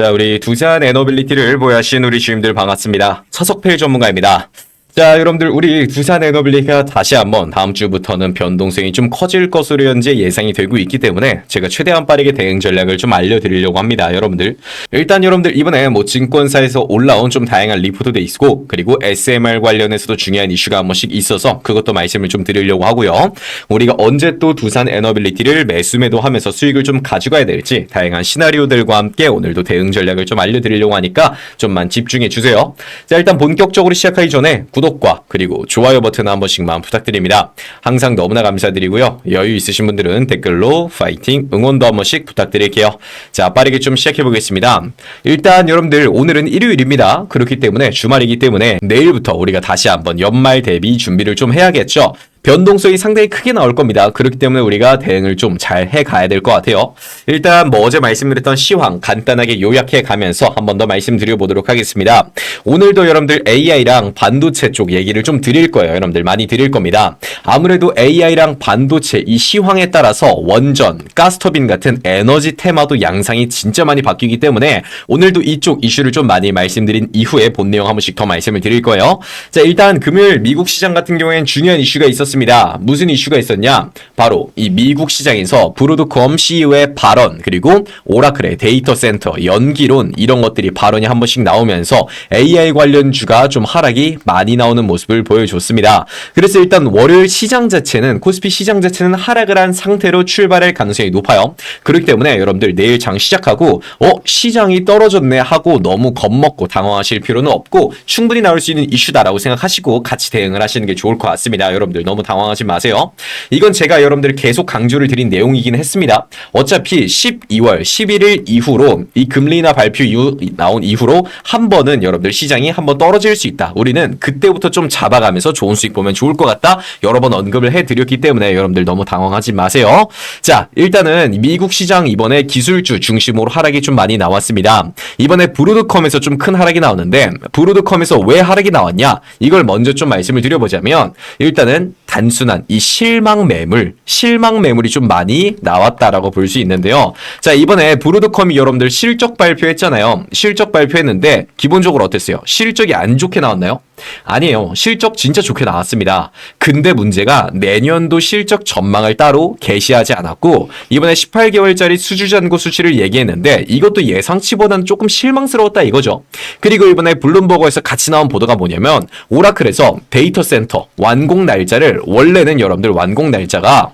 자, 우리 두산 에너빌리티를 보유하신 우리 주임들 반갑습니다. 차석필 전문가입니다. 자, 여러분들 우리 두산 에너빌리티가 다시 한번 다음 주부터는 변동성이 좀 커질 것으로 현재 예상이 되고 있기 때문에 제가 최대한 빠르게 대응 전략을 좀 알려드리려고 합니다, 여러분들. 일단 여러분들 이번에 뭐 증권사에서 올라온 좀 다양한 리포트도 있고 그리고 SMR 관련해서도 중요한 이슈가 한 번씩 있어서 그것도 말씀을 좀 드리려고 하고요. 우리가 언제 또 두산 에너빌리티를 매수 매도 하면서 수익을 좀 가져가야 될지 다양한 시나리오들과 함께 오늘도 대응 전략을 좀 알려드리려고 하니까 좀만 집중해 주세요. 자, 일단 본격적으로 시작하기 전에 구독과 그리고 좋아요 버튼 한 번씩만 부탁드립니다. 항상 너무나 감사드리고요. 여유 있으신 분들은 댓글로 파이팅 응원도 한 번씩 부탁드릴게요. 자, 빠르게 좀 시작해 보겠습니다. 일단 여러분들 오늘은 일요일입니다. 그렇기 때문에 주말이기 때문에 내일부터 우리가 다시 한번 연말 대비 준비를 좀 해야겠죠. 변동성이 상당히 크게 나올 겁니다. 그렇기 때문에 우리가 대응을 좀 잘 해가야 될 것 같아요. 일단 뭐 어제 말씀드렸던 시황 간단하게 요약해 가면서 한 번 더 말씀드려 보도록 하겠습니다. 오늘도 여러분들 AI랑 반도체 쪽 얘기를 좀 드릴 거예요. 여러분들 많이 드릴 겁니다. 아무래도 AI랑 반도체 이 시황에 따라서 원전, 가스터빈 같은 에너지 테마도 양상이 진짜 많이 바뀌기 때문에 오늘도 이쪽 이슈를 좀 많이 말씀드린 이후에 본 내용 한 번씩 더 말씀을 드릴 거예요. 자, 일단 금요일 미국 시장 같은 경우에는 중요한 이슈가 있었 습니다. 무슨 이슈가 있었냐? 바로 이 미국 시장에서 브로드컴 CEO의 발언 그리고 오라클의 데이터 센터 연기론 이런 것들이 발언이 한 번씩 나오면서 AI 관련 주가 좀 하락이 많이 나오는 모습을 보여줬습니다. 그래서 일단 월요일 시장 자체는 코스피 시장 자체는 하락을 한 상태로 출발할 가능성이 높아요. 그렇기 때문에 여러분들 내일 장 시작하고 어 시장이 떨어졌네 하고 너무 겁먹고 당황하실 필요는 없고 충분히 나올 수 있는 이슈다라고 생각하시고 같이 대응을 하시는 게 좋을 것 같습니다. 여러분들 너무 당황하지 마세요. 이건 제가 여러분들 계속 강조를 드린 내용이긴 했습니다. 어차피 12월 11일 이후로 이 금리 인하 발표 이후 나온 이후로 한 번은 여러분들 시장이 한 번 떨어질 수 있다. 우리는 그때부터 좀 잡아가면서 좋은 수익 보면 좋을 것 같다. 여러 번 언급을 해드렸기 때문에 여러분들 너무 당황하지 마세요. 자, 일단은 미국 시장 이번에 기술주 중심으로 하락이 좀 많이 나왔습니다. 이번에 브로드컴에서 좀 큰 하락이 나오는데 브로드컴에서 왜 하락이 나왔냐? 이걸 먼저 좀 말씀을 드려보자면 일단은 단순한 이 실망 매물, 실망 매물이 좀 많이 나왔다라고 볼 수 있는데요. 자, 이번에 브로드컴이 여러분들 실적 발표했잖아요. 실적 발표했는데 기본적으로 어땠어요? 실적이 안 좋게 나왔나요? 아니에요. 실적 진짜 좋게 나왔습니다. 근데 문제가 내년도 실적 전망을 따로 게시하지 않았고 이번에 18개월짜리 수주잔고 수치를 얘기했는데 이것도 예상치보다는 조금 실망스러웠다 이거죠. 그리고 이번에 블룸버거에서 같이 나온 보도가 뭐냐면 오라클에서 데이터 센터 완공 날짜를 원래는 여러분들 완공 날짜가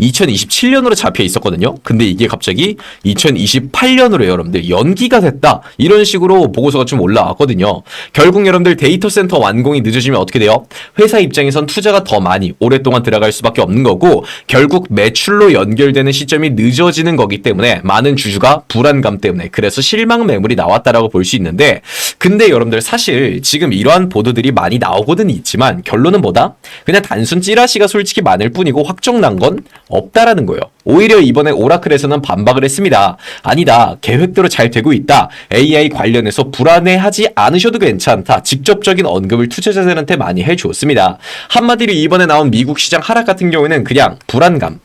2027년으로 잡혀 있었거든요. 근데 이게 갑자기 2028년으로 여러분들 연기가 됐다. 이런 식으로 보고서가 좀 올라왔거든요. 결국 여러분들 데이터 센터 완공이 늦어지면 어떻게 돼요? 회사 입장에선 투자가 더 많이 오랫동안 들어갈 수밖에 없는 거고 결국 매출로 연결되는 시점이 늦어지는 거기 때문에 많은 주주가 불안감 때문에 그래서 실망 매물이 나왔다라고 볼 수 있는데 근데 여러분들 사실 지금 이러한 보도들이 많이 나오고는 있지만 결론은 뭐다? 그냥 단순 찌라시가 솔직히 많을 뿐이고 확정 난 건 없다라는 거예요. 오히려 이번에 오라클에서는 반박을 했습니다. 아니다. 계획대로 잘 되고 있다. AI 관련해서 불안해하지 않으셔도 괜찮다. 직접적인 언급을 투자자들한테 많이 해주었습니다. 한마디로 이번에 나온 미국 시장 하락 같은 경우에는 그냥 불안감,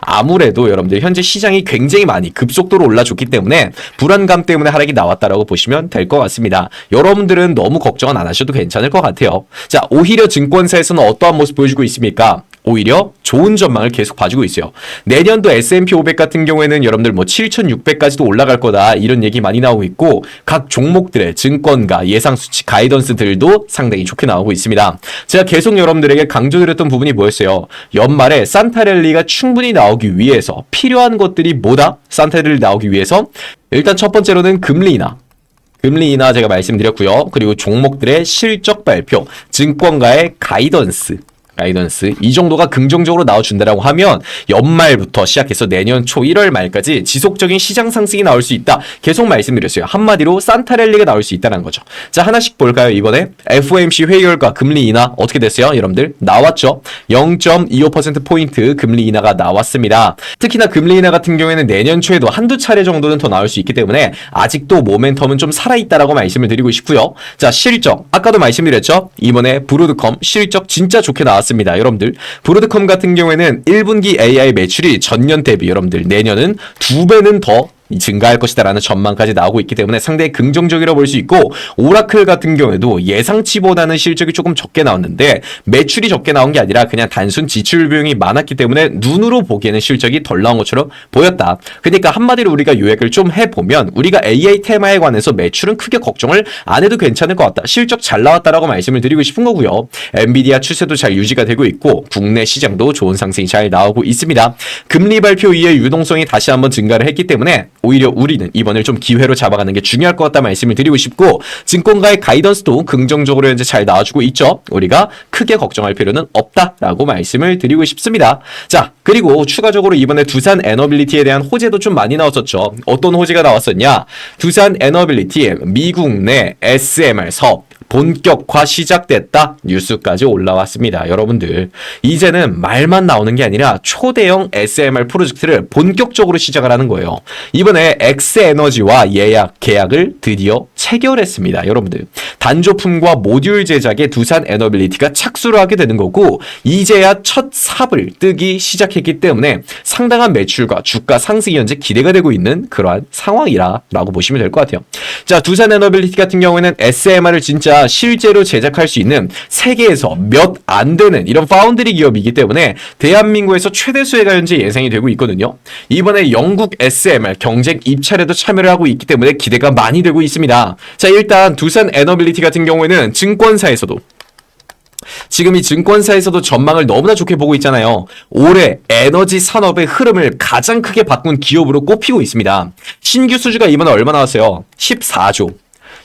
아무래도 여러분들 현재 시장이 굉장히 많이 급속도로 올라줬기 때문에 불안감 때문에 하락이 나왔다라고 보시면 될 것 같습니다. 여러분들은 너무 걱정은 안 하셔도 괜찮을 것 같아요. 자, 오히려 증권사에서는 어떠한 모습 보여주고 있습니까? 오히려 좋은 전망을 계속 봐주고 있어요. 내년도 S&P 500 같은 경우에는 여러분들 뭐 7,600까지도 올라갈 거다 이런 얘기 많이 나오고 있고 각 종목들의 증권가 예상 수치 가이던스들도 상당히 좋게 나오고 있습니다. 제가 계속 여러분들에게 강조드렸던 부분이 뭐였어요? 연말에 산타랠리가 충분히 나오기 위해서 필요한 것들이 뭐다? 산타랠리 나오기 위해서 일단 첫 번째로는 금리 인하. 금리 인하 제가 말씀드렸고요. 그리고 종목들의 실적 발표, 증권가의 가이던스, 가이던스 이 정도가 긍정적으로 나와준다라고 하면 연말부터 시작해서 내년 초 1월 말까지 지속적인 시장 상승이 나올 수 있다. 계속 말씀드렸어요. 한마디로 산타랠리가 나올 수 있다는 거죠. 자 하나씩 볼까요? 이번에 FOMC 회의 결과 금리 인하 어떻게 됐어요? 여러분들 나왔죠. 0.25% 포인트 금리 인하가 나왔습니다. 특히나 금리 인하 같은 경우에는 내년 초에도 한두 차례 정도는 더 나올 수 있기 때문에 아직도 모멘텀은 좀 살아있다라고 말씀을 드리고 싶고요. 자 실적 아까도 말씀드렸죠. 이번에 브로드컴 실적 진짜 좋게 나왔 습니다. 여러분들 브로드컴 같은 경우에는 1분기 AI 매출이 전년 대비 여러분들 내년은 두 배는 더 증가할 것이다라는 전망까지 나오고 있기 때문에 상당히 긍정적이라고 볼수 있고 오라클 같은 경우에도 예상치보다는 실적이 조금 적게 나왔는데 매출이 적게 나온 게 아니라 그냥 단순 지출 비용이 많았기 때문에 눈으로 보기에는 실적이 덜 나온 것처럼 보였다. 그러니까 한마디로 우리가 요약을 좀 해보면 우리가 AI 테마에 관해서 매출은 크게 걱정을 안 해도 괜찮을 것 같다. 실적 잘 나왔다라고 말씀을 드리고 싶은 거고요. 엔비디아 추세도 잘 유지가 되고 있고 국내 시장도 좋은 상승이 잘 나오고 있습니다. 금리 발표 이후에 유동성이 다시 한번 증가를 했기 때문에 오히려 우리는 이번을 좀 기회로 잡아가는 게 중요할 것 같다 말씀을 드리고 싶고 증권가의 가이던스도 긍정적으로 현재 잘 나와주고 있죠. 우리가 크게 걱정할 필요는 없다라고 말씀을 드리고 싶습니다. 자 그리고 추가적으로 이번에 두산 에너빌리티에 대한 호재도 좀 많이 나왔었죠. 어떤 호재가 나왔었냐? 두산 에너빌리티 미국 내 SMR 사업 본격화 시작됐다 뉴스까지 올라왔습니다. 여러분들 이제는 말만 나오는 게 아니라 초대형 SMR 프로젝트를 본격적으로 시작을 하는 거예요. 이번에 엑스에너지와 예약 계약을 드디어 체결했습니다. 여러분들 단조품과 모듈 제작에 두산 에너빌리티가 착수를 하게 되는 거고 이제야 첫 삽을 뜨기 시작했기 때문에 상당한 매출과 주가 상승이 현재 기대가 되고 있는 그러한 상황이라라고 보시면 될 것 같아요. 자 두산 에너빌리티 같은 경우에는 SMR을 진짜 실제로 제작할 수 있는 세계에서 몇 안 되는 이런 파운드리 기업이기 때문에 대한민국에서 최대 수혜가 현재 예상이 되고 있거든요. 이번에 영국 SMR 경쟁 입찰에도 참여를 하고 있기 때문에 기대가 많이 되고 자 일단 두산 에너빌리티 같은 경우에는 증권사에서도 지금 이 증권사에서도 전망을 너무나 좋게 보고 있잖아요. 올해 에너지 산업의 흐름을 가장 크게 바꾼 기업으로 꼽히고 있습니다. 신규 수주가 이번에 얼마 나왔어요? 14조.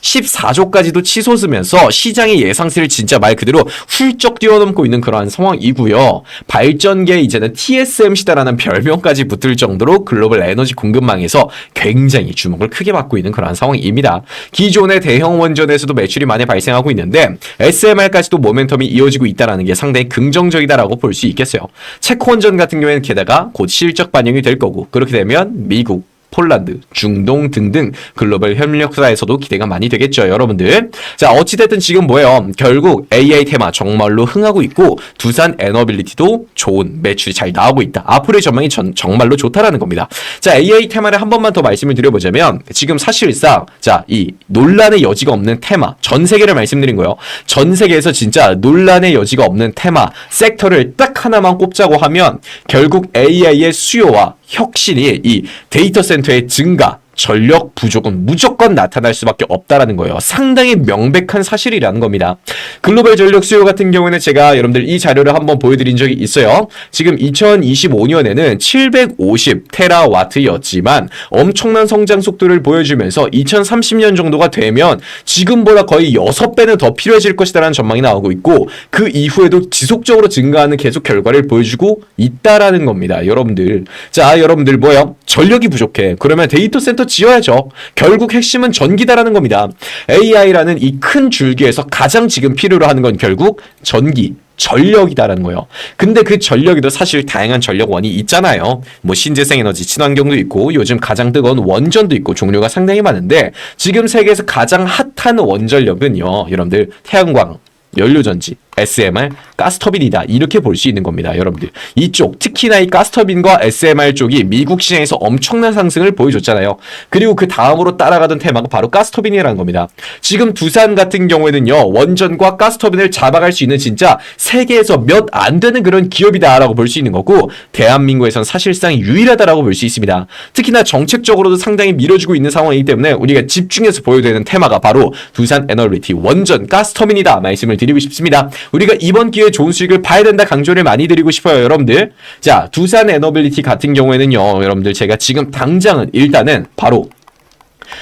14조까지도 치솟으면서 시장의 예상치를 진짜 말 그대로 훌쩍 뛰어넘고 있는 그러한 상황이고요. 발전계 이제는 TSMC다라는 별명까지 붙을 정도로 글로벌 에너지 공급망에서 굉장히 주목을 크게 받고 있는 그러한 상황입니다. 기존의 대형 원전에서도 매출이 많이 발생하고 있는데 SMR까지도 모멘텀이 이어지고 있다는 게 상당히 긍정적이다라고 볼 수 있겠어요. 체코 원전 같은 경우에는 게다가 곧 실적 반영이 될 거고 그렇게 되면 미국 폴란드, 중동 등등 글로벌 협력사에서도 기대가 많이 되겠죠, 여러분들. 자, 어찌됐든 지금 뭐예요? 결국 AI 테마 정말로 흥하고 있고, 두산 에너빌리티도 좋은 매출이 잘 나오고 있다. 앞으로의 전망이 전, 정말로 좋다라는 겁니다. 자, AI 테마를 한 번만 더 말씀을 드려보자면, 지금 사실상, 자, 이 논란의 여지가 없는 테마, 전 세계를 말씀드린 거예요. 전 세계에서 진짜 논란의 여지가 없는 테마, 섹터를 딱 하나만 꼽자고 하면, 결국 AI의 수요와 혁신이 이 데이터 센터의 증가, 전력 부족은 무조건 나타날 수밖에 없다라는 거예요. 상당히 명백한 사실이라는 겁니다. 글로벌 전력 수요 같은 경우에는 제가 여러분들 이 자료를 한번 보여드린 적이 있어요. 지금 2025년에는 750 테라와트였지만 엄청난 성장 속도를 보여주면서 2030년 정도가 되면 지금보다 거의 6배는 더 필요해질 것이다라는 전망이 나오고 있고 그 이후에도 지속적으로 증가하는 계속 결과를 보여주고 있다라는 겁니다. 여러분들. 자, 여러분들 뭐요? 전력이 부족해. 그러면 데이터 센터 지어야죠. 결국 핵심은 전기다라는 겁니다. AI라는 이 큰 줄기에서 가장 지금 필요로 하는 건 결국 전기, 전력이다라는 거예요. 근데 그 전력에도 사실 다양한 전력원이 있잖아요. 뭐 신재생 에너지, 친환경도 있고 요즘 가장 뜨거운 원전도 있고 종류가 상당히 많은데 지금 세계에서 가장 핫한 원전력은요. 여러분들 태양광, 연료전지, SMR, 가스터빈이다. 이렇게 볼 수 있는 겁니다. 여러분들. 이쪽, 특히나 이 가스터빈과 SMR 쪽이 미국 시장에서 엄청난 상승을 보여줬잖아요. 그리고 그 다음으로 따라가던 테마가 바로 가스터빈이라는 겁니다. 지금 두산 같은 경우에는요, 원전과 가스터빈을 잡아갈 수 있는 진짜 세계에서 몇 안 되는 그런 기업이다라고 볼 수 있는 거고, 대한민국에선 사실상 유일하다라고 볼 수 있습니다. 특히나 정책적으로도 상당히 밀어주고 있는 상황이기 때문에 우리가 집중해서 보여되는 테마가 바로 두산 에너리티 원전 가스터빈이다. 말씀을 드리고 싶습니다. 우리가 이번 기회에 좋은 수익을 봐야 된다 강조를 많이 드리고 싶어요, 여러분들. 자, 두산 에너빌리티 같은 경우에는요, 여러분들 제가 지금 당장은 일단은 바로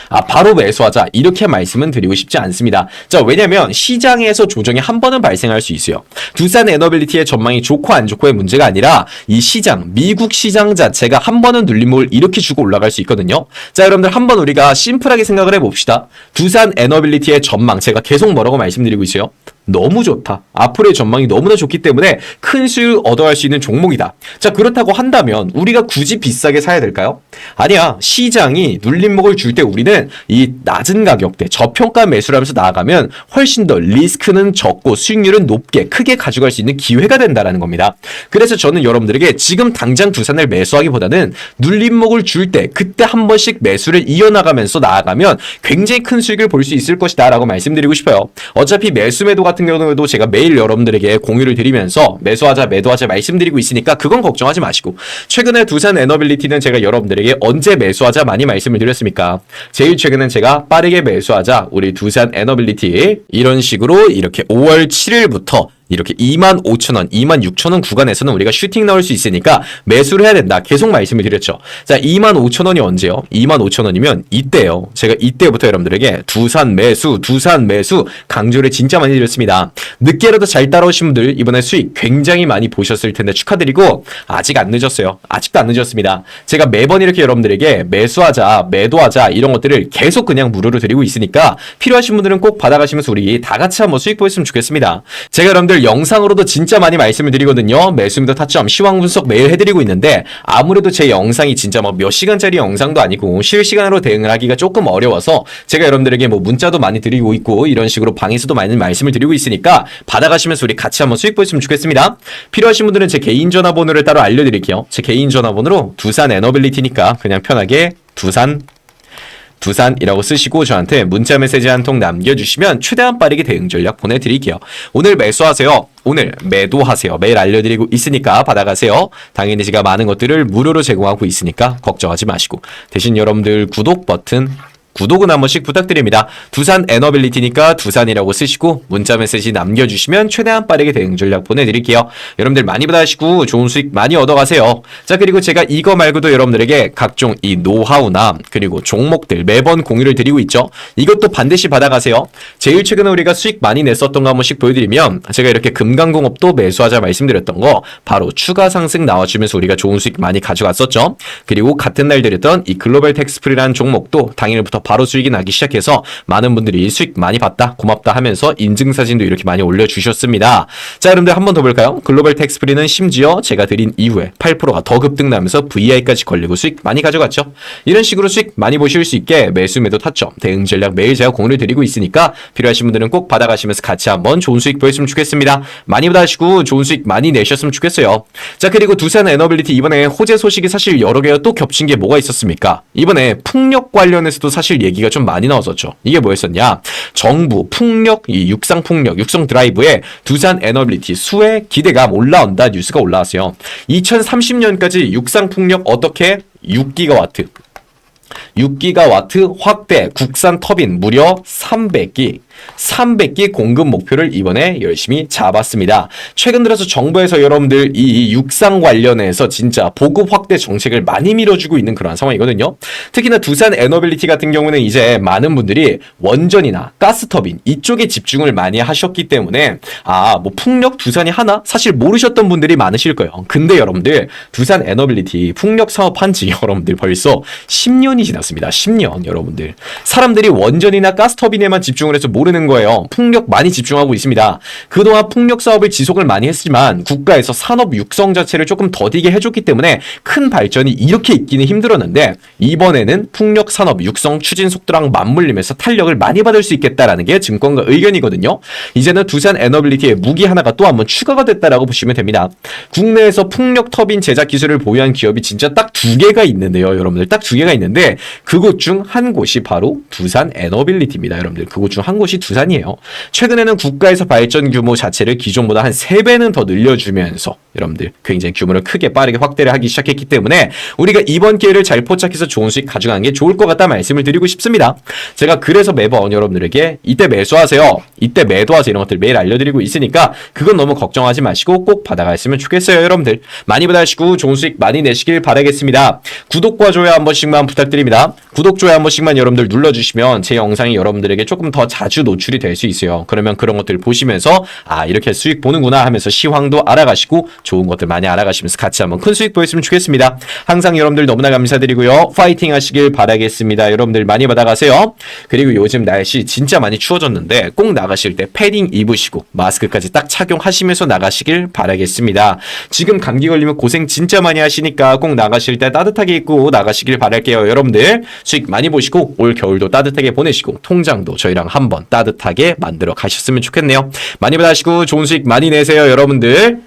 아, 바로 매수하자. 이렇게 말씀은 드리고 싶지 않습니다. 자, 왜냐면 시장에서 조정이 한 번은 발생할 수 있어요. 두산 에너빌리티의 전망이 좋고 안 좋고의 문제가 아니라 이 시장, 미국 시장 자체가 한 번은 눌림목을 이렇게 주고 올라갈 수 있거든요. 자, 여러분들 한 번 우리가 심플하게 생각을 해봅시다. 두산 에너빌리티의 전망, 제가 계속 뭐라고 말씀드리고 있어요? 너무 좋다. 앞으로의 전망이 너무나 좋기 때문에 큰 수익을 얻어갈 수 있는 종목이다. 자, 그렇다고 한다면 우리가 굳이 비싸게 사야 될까요? 아니야. 시장이 눌림목을 줄 때 우리는 이 낮은 가격대, 저평가 매수를 하면서 나아가면 훨씬 더 리스크는 적고 수익률은 높게 크게 가져갈 수 있는 기회가 된다라는 겁니다. 그래서 저는 여러분들에게 지금 당장 두산을 매수하기보다는 눌림목을 줄 때 그때 한 번씩 매수를 이어나가면서 나아가면 굉장히 큰 수익을 볼 수 있을 것이다 라고 말씀드리고 싶어요. 어차피 매수 매도 같은 경우에도 제가 매일 여러분들에게 공유를 드리면서 매수하자 매도하자 말씀드리고 있으니까 그건 걱정하지 마시고 최근에 두산 에너빌리티는 제가 여러분들에게 언제 매수하자 많이 말씀을 드렸습니까? 제일 최근엔 제가 빠르게 매수하자 우리 두산 에너빌리티 이런 식으로 이렇게 5월 7일부터 이렇게 25,000원, 26,000원 구간에서는 우리가 슈팅 나올 수 있으니까 매수를 해야 된다. 계속 말씀을 드렸죠. 자, 25,000원이 언제요? 25,000원이면 이때요. 제가 이때부터 여러분들에게 두산 매수, 두산 매수 강조를 진짜 많이 드렸습니다. 늦게라도 잘 따라오신 분들 이번에 수익 굉장히 많이 보셨을 텐데 축하드리고 아직 안 늦었어요. 아직도 안 늦었습니다. 제가 매번 이렇게 여러분들에게 매수하자, 매도하자 이런 것들을 계속 그냥 무료로 드리고 있으니까 필요하신 분들은 꼭 받아가시면서 우리 다 같이 한번 수익 보였으면 좋겠습니다. 제가 여러분들 영상으로도 진짜 많이 말씀을 드리거든요. 매수입니다 타점 시황 분석 매일 해드리고 있는데 아무래도 제 영상이 진짜 막 몇 시간짜리 영상도 아니고 실시간으로 대응을 하기가 조금 어려워서 제가 여러분들에게 뭐 문자도 많이 드리고 있고 이런 식으로 방에서도 많이 말씀을 드리고 있으니까 받아가시면서 우리 같이 한번 수익 보였으면 좋겠습니다. 필요하신 분들은 제 개인 전화번호를 따로 알려드릴게요. 제 개인 전화번호로 두산 에너빌리티니까 그냥 편하게 두산 두산이라고 쓰시고 저한테 문자 메시지 한 통 남겨주시면 최대한 빠르게 대응 전략 보내드릴게요. 오늘 매수하세요. 오늘 매도하세요. 매일 알려드리고 있으니까 받아가세요. 당연히 제가 많은 것들을 무료로 제공하고 있으니까 걱정하지 마시고 대신 여러분들 구독 버튼 구독은 한 번씩 부탁드립니다. 두산 에너빌리티니까 두산이라고 쓰시고 문자 메시지 남겨주시면 최대한 빠르게 대응 전략 보내드릴게요. 여러분들 많이 받아시고 좋은 수익 많이 얻어가세요. 자 그리고 제가 이거 말고도 여러분들에게 각종 이 노하우나 그리고 종목들 매번 공유를 드리고 있죠. 이것도 반드시 받아가세요. 제일 최근에 우리가 수익 많이 냈었던 거 한 번씩 보여드리면 제가 이렇게 금강공업도 매수하자 말씀드렸던 거 바로 추가 상승 나와주면서 우리가 좋은 수익 많이 가져갔었죠. 그리고 같은 날 드렸던 이 글로벌 텍스프리라는 종목도 당일부터 바로 수익이 나기 시작해서 많은 분들이 수익 많이 봤다 고맙다 하면서 인증사진도 이렇게 많이 올려주셨습니다. 자 여러분들 한 번 더 볼까요? 글로벌 텍스프리는 심지어 제가 드린 이후에 8%가 더 급등나면서 VI까지 걸리고 수익 많이 가져갔죠. 이런 식으로 수익 많이 보실 수 있게 매수 매도 타점 대응 전략 매일 제가 공유를 드리고 있으니까 필요하신 분들은 꼭 받아가시면서 같이 한번 좋은 수익 보였으면 좋겠습니다. 많이 받아시고 좋은 수익 많이 내셨으면 좋겠어요. 자 그리고 두산 에너빌리티 이번에 호재 소식이 사실 여러 개가 또 겹친 게 뭐가 있었습니까? 이번에 풍력 관련해서도 사실 얘기가 좀 많이 나왔었죠. 이게 뭐였었냐? 정부 풍력 이 육상 풍력 육성 드라이브에 두산 에너빌리티 수혜 기대감 올라온다 뉴스가 올라왔어요. 2030년까지 육상 풍력 어떻게 6기가와트 6기가와트 확대 국산 터빈 무려 300기 300기 공급 목표를 이번에 열심히 잡았습니다. 최근 들어서 정부에서 여러분들 이 육상 관련해서 진짜 보급 확대 정책을 많이 밀어주고 있는 그런 상황이거든요. 특히나 두산 에너빌리티 같은 경우는 이제 많은 분들이 원전이나 가스터빈 이쪽에 집중을 많이 하셨기 때문에 아 뭐 풍력 두산이 하나 사실 모르셨던 분들이 많으실 거예요. 근데 여러분들 두산 에너빌리티 풍력 사업한 지 여러분들 벌써 10년이 지났습니다. 10년 여러분들 사람들이 원전이나 가스터빈에만 집중을 해서 모르 는 거예요. 풍력 많이 집중하고 있습니다. 그동안 풍력 사업을 지속을 많이 했지만 국가에서 산업 육성 자체를 조금 더디게 해줬기 때문에 큰 발전이 이렇게 있기는 힘들었는데 이번에는 풍력 산업 육성 추진 속도랑 맞물리면서 탄력을 많이 받을 수 있겠다라는 게 증권가 의견이거든요. 이제는 두산 에너빌리티의 무기 하나가 또 한 번 추가가 됐다라고 보시면 됩니다. 국내에서 풍력 터빈 제작 기술을 보유한 기업이 진짜 딱 두 개가 있는데요, 여러분들 딱 두 개가 있는데 그곳 중 한 곳이 바로 두산 에너빌리티입니다, 여러분들. 그곳 중 한 곳이 두산이에요. 최근에는 국가에서 발전 규모 자체를 기존보다 한 3배는 더 늘려주면서 여러분들 굉장히 규모를 크게 빠르게 확대를 하기 시작했기 때문에 우리가 이번 기회를 잘 포착해서 좋은 수익 가져가는 게 좋을 것 같다 말씀을 드리고 싶습니다. 제가 그래서 매번 여러분들에게 이때 매수하세요. 이때 매도하세요. 이런 것들 매일 알려드리고 있으니까 그건 너무 걱정하지 마시고 꼭 받아가시면 좋겠어요. 여러분들 많이 받아시고 좋은 수익 많이 내시길 바라겠습니다. 구독과 좋아요 한 번씩만 부탁드립니다. 구독, 좋아요 한 번씩만 여러분들 눌러주시면 제 영상이 여러분들에게 조금 더 자주 노출이 될 수 있어요. 그러면 그런 것들 보시면서 아 이렇게 수익 보는구나 하면서 시황도 알아가시고 좋은 것들 많이 알아가시면서 같이 한번 큰 수익 보였으면 좋겠습니다. 항상 여러분들 너무나 감사드리고요. 파이팅 하시길 바라겠습니다. 여러분들 많이 받아가세요. 그리고 요즘 날씨 진짜 많이 추워졌는데 꼭 나가실 때 패딩 입으시고 마스크까지 딱 착용하시면서 나가시길 바라겠습니다. 지금 감기 걸리면 고생 진짜 많이 하시니까 꼭 나가실 때 따뜻하게 입고 나가시길 바랄게요. 여러분들 수익 많이 보시고 올 겨울도 따뜻하게 보내시고 통장도 저희랑 한번 따뜻하게 만들어 가셨으면 좋겠네요. 많이 받으시고 좋은 수익 많이 내세요, 여러분들.